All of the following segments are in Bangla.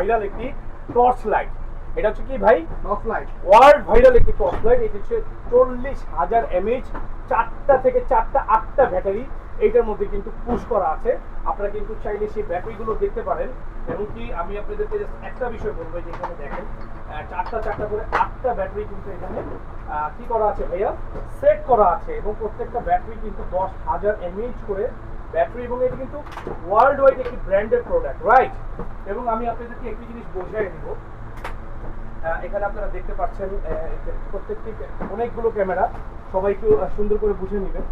ভাইরাল একটি টর্চ লাইট এটা হচ্ছে কি ভাই? টর্চ লাইট ওয়ার্ল্ড ভাইরাল একটি টর্চ লাইট এটা হচ্ছে চল্লিশ হাজার এমএইচ চারটা থেকে চারটা আটটা ব্যাটারি এইটার মধ্যে কিন্তু পুশ করা আছে। আপনারা কিন্তু চাইলে সেই ব্যাটারিগুলো দেখতে পারেন। এবং কি আমি আপনাদেরকে একটা বিষয় বলব যে এখানে দেখেন চারটা চারটা করে আটটা ব্যাটারি কিন্তু এখানে কি করা আছে ভাইয়া? সেট করা আছে এবং প্রত্যেকটা ব্যাটারি কিন্তু দশ হাজার এমএইচ করে ব্যাটারি এবং এটি কিন্তু ওয়ার্ল্ড ওয়াইড একটি ব্র্যান্ডেড প্রোডাক্ট রাইট এবং আমি আপনাদেরকে একটি জিনিস বোঝাই দিব এখানে আপনারা দেখতে পাচ্ছেন প্রত্যেকটি অনেকগুলো ক্যামেরা সবাই একটু সুন্দর করে বুঝে নেবেন।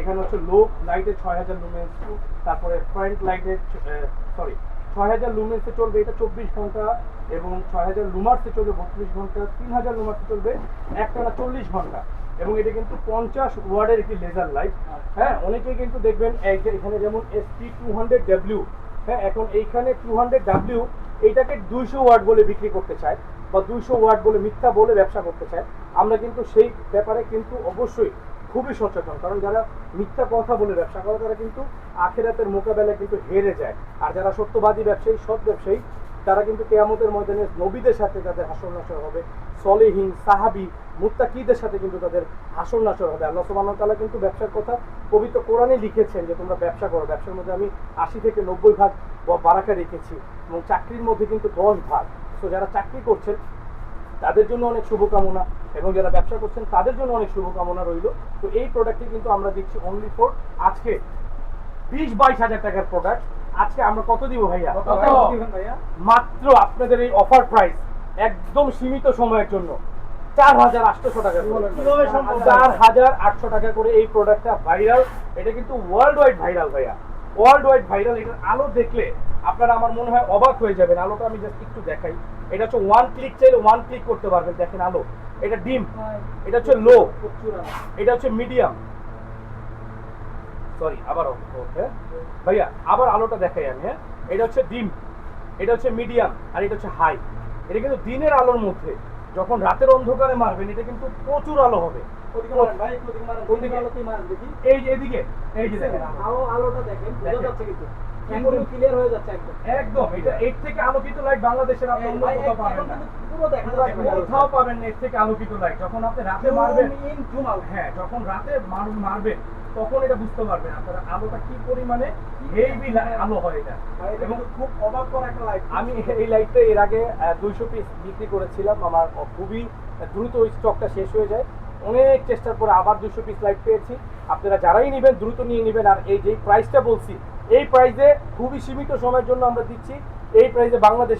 এখানে হচ্ছে লো লাইটের ছয় হাজার লুমেন্স তারপরে ফ্রন্ট লাইটের সরি ছয় হাজার লুমেন্সে চলবে এটা চব্বিশ ঘণ্টা এবং ছয় হাজার লুমার্সে চলবে বত্রিশ ঘণ্টা, তিন হাজার লুমার্সে চলবে একটানা চল্লিশ ঘণ্টা। এবং এটা কিন্তু পঞ্চাশ ওয়ার্ডের একটি লেজার লাইট হ্যাঁ অনেকেই কিন্তু দেখবেন এখানে যেমন এসপি টু হান্ড্রেড ডাব্লিউ হ্যাঁ এখন এইখানে টু হান্ড্রেড ডাব্লিউ এইটাকে দুইশো ওয়ার্ড বলে বিক্রি করতে চায় বা দুইশো ওয়ার্ড বলে মিথ্যা বলে ব্যবসা করতে চায়। আমরা কিন্তু সেই ব্যাপারে কিন্তু অবশ্যই খুবই সচেতন, কারণ যারা মিথ্যা কথা বলে ব্যবসা করে, তারা কিন্তু আখেরাতের মোকাবেলায় কিন্তু হেরে যায়। আর যারা সত্যবাদী ব্যবসায়ী, সৎ ব্যবসায়ী, তারা কিন্তু কেয়ামতের ময়দানে নবীদের সাথে তাদের হাসর হবে। সলেহীন সাহাবি মুত্তাকিদের সাথে কিন্তু তাদের হাসর নাসর হবে। আল্লাহ সুবহানাহু ওয়া তাআলা কিন্তু ব্যবসার কথা পবিত্র কোরআনে লিখেছেন যে তোমরা ব্যবসা করো। ব্যবসার মধ্যে আমি আশি থেকে নব্বই ভাগ বা বারাকা রেখেছি এবং চাকরির মধ্যে কিন্তু দশ ভাগ। তো যারা চাকরি করছেন তাদের জন্য অনেক শুভকামনা এবং যারা ব্যবসা করছেন তাদের জন্য অনেক শুভকামনা রইল। তো এই প্রোডাক্টটি কিন্তু আমরা দিচ্ছি অনলি ফর আজকে বিশ বাইশ হাজার টাকার প্রোডাক্ট আজকে আমরা কত দিব ভাইয়া? ভাইয়া? মাত্র আপনাদের এই অফার প্রাইস একদম সীমিত সময়ের জন্য। চার হাজার আটশোশো টাকা কি বলেন? কীভাবে সম্ভব? চার হাজার আটশো টাকা করে এই প্রোডাক্টটা ভাইরাল এটা কিন্তু ওয়ার্ল্ড ওয়াইড ভাইরাল ভাইয়া। ওয়ার্ল্ড ওয়াইড ভাইরাল এটার আলো দেখলে আপনারা আমার মনে হয় অবাক হয়ে যাবেন। আলোটা আমি জাস্ট একটু দেখাই। এটা হচ্ছে ওয়ান ক্লিক চাইলে ওয়ান ক্লিক করতে পারবেন। দেখেন আলো। এটা ডিম। এটা হচ্ছে লো এটা হচ্ছে মিডিয়াম সরি আবার ওকে। ভাইয়া আবার আলোটা দেখাই আমি হ্যাঁ? এটা হচ্ছে ডিম। এটা হচ্ছে মিডিয়াম আর এটা হচ্ছে হাই এটা কিন্তু দিনের আলোর মধ্যে। যখন রাতের অন্ধকারে মারবেন এটা কিন্তু প্রচুর আলো হবে। এই যে এদিকে এই যে দেখেন। আলোটা দেখেন বোঝা যাচ্ছে কিন্তু। একদম। হয়ে এটা এর থেকে আলোকিত লাইট বাংলাদেশের আপনি অন্য কোথাও পাবেন না। কোথাও পাবেন এর থেকে আলোকিত লাইট যখন আপনি রাতে মারবেন হ্যাঁ যখন রাতে মার- মারবেন তখন এটা বুঝতে পারবেন আপনারা আলোটা কি পরিমাণে হেভি আলো হয় এটা। এবং খুব অবাক করা একটা লাইট আমি এই লাইটটা এর আগে দুইশো পিস বিক্রি করেছিলাম। আমার খুবই দ্রুত স্টকটা শেষ হয়ে যায়। অনেক চেষ্টার পরে আবার দুশো পিস লাইট পেয়েছি। আপনারা যারাই নেবেন দ্রুত নিয়ে নেবেন। আর এই যে প্রাইসটা বলছি এই প্রাইসে খুবই সীমিত সময়ের জন্য আমরা দিচ্ছি। এই প্রাইসে বাংলাদেশ